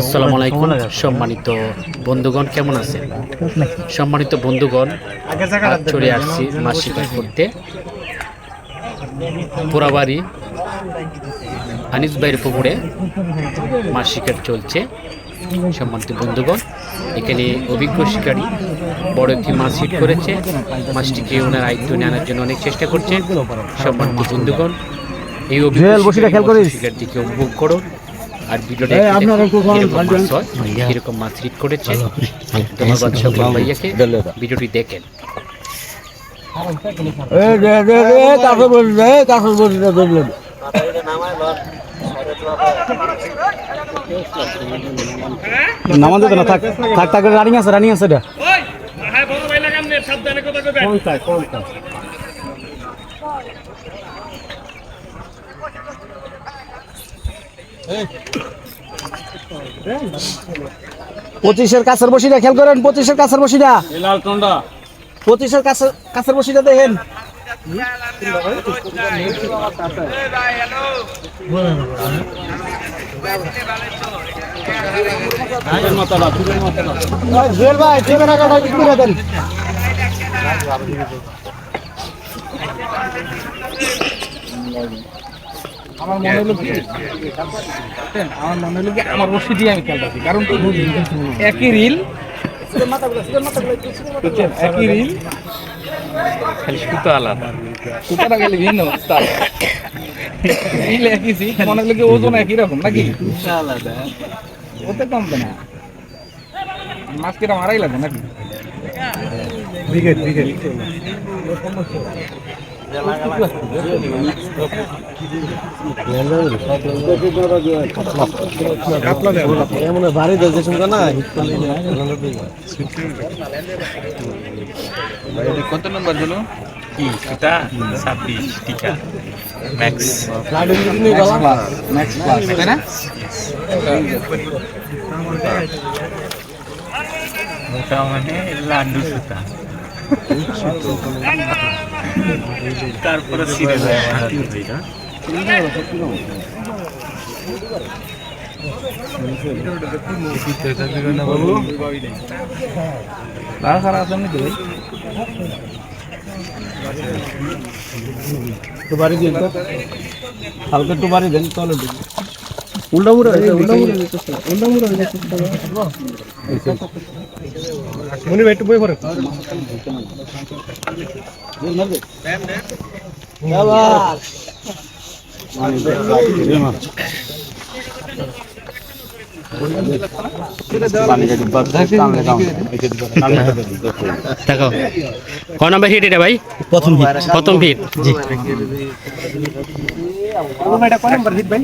আসসালামু আলাইকুম সম্মানিত বন্ধুগণ কেমন আছেন? সম্মানিত বন্ধুগণ চলে আসছি মাছ শিকার করতে পোড়াবাড়ি আনিস ভাইয়ের পুকুরে মাছ শিকার চলছে। সম্মানিত বন্ধুগণ এখানে অভিজ্ঞ শিকারী বড় একটি মাছ হিট করেছে। মাছটিকে ওনার আয়ত্ত নেওয়ার জন্য অনেক চেষ্টা করছে। সম্মানিত বন্ধুগণ এই অভিজ্ঞ। শিকারটিকে উপভোগ করো। আর ভিডিওটা ভালো মাছ হয়, হিট করেছে। ধন্যবাদ সকল ভাইয়াকে। ভিডিওটি দেখেন। দিতে না থাক থাক থাক রানিং আছে রানিং আছে এটা। পঁচিশের কাছের বসিটা খেয়াল করেন পঁচিশের কাছের বসিটা। পঁচিশের কাছের কাছের বসিটা দেখেন। জুয়েল ভাই চেপে রাখা ভাই করে দেন। আমার মনে হলো কি? আমার মনে হলো কি আমার রশি দিয়ে আমি খেলতেছি কারণ একই রিল একই রিল আলাদা। গেলে ভিন্ন রিল একই মনে হলো কি ওজন একই রকম নাকি? আলাদা ওতে কমবে না। মাছ মারাই লাগবে নাকি? এমন বাড়ি দশ শুনকা না কত নম্বর দিল কি সুতা ছাব্বিশ টিকা ম্যাক্স ম্যাক্স ক্লাস তাই না মোটা মানে লাড্ডু সুতা তারপরে। লাল খারাপ আছে নাকি ভাই একটু বাড়ি দিন তো হালকা একটু বাড়ি দেন তাহলে দিন উল্টা মুড়া উল্টা মুড়া উল্টা মুড়া মনি ভাই একটু বই পড়ে দেখো ক নাম্বার হিট এটা ভাই? প্রথম হিট প্রথম হিট জি। এটা কয় নাম্বার হিট ভাই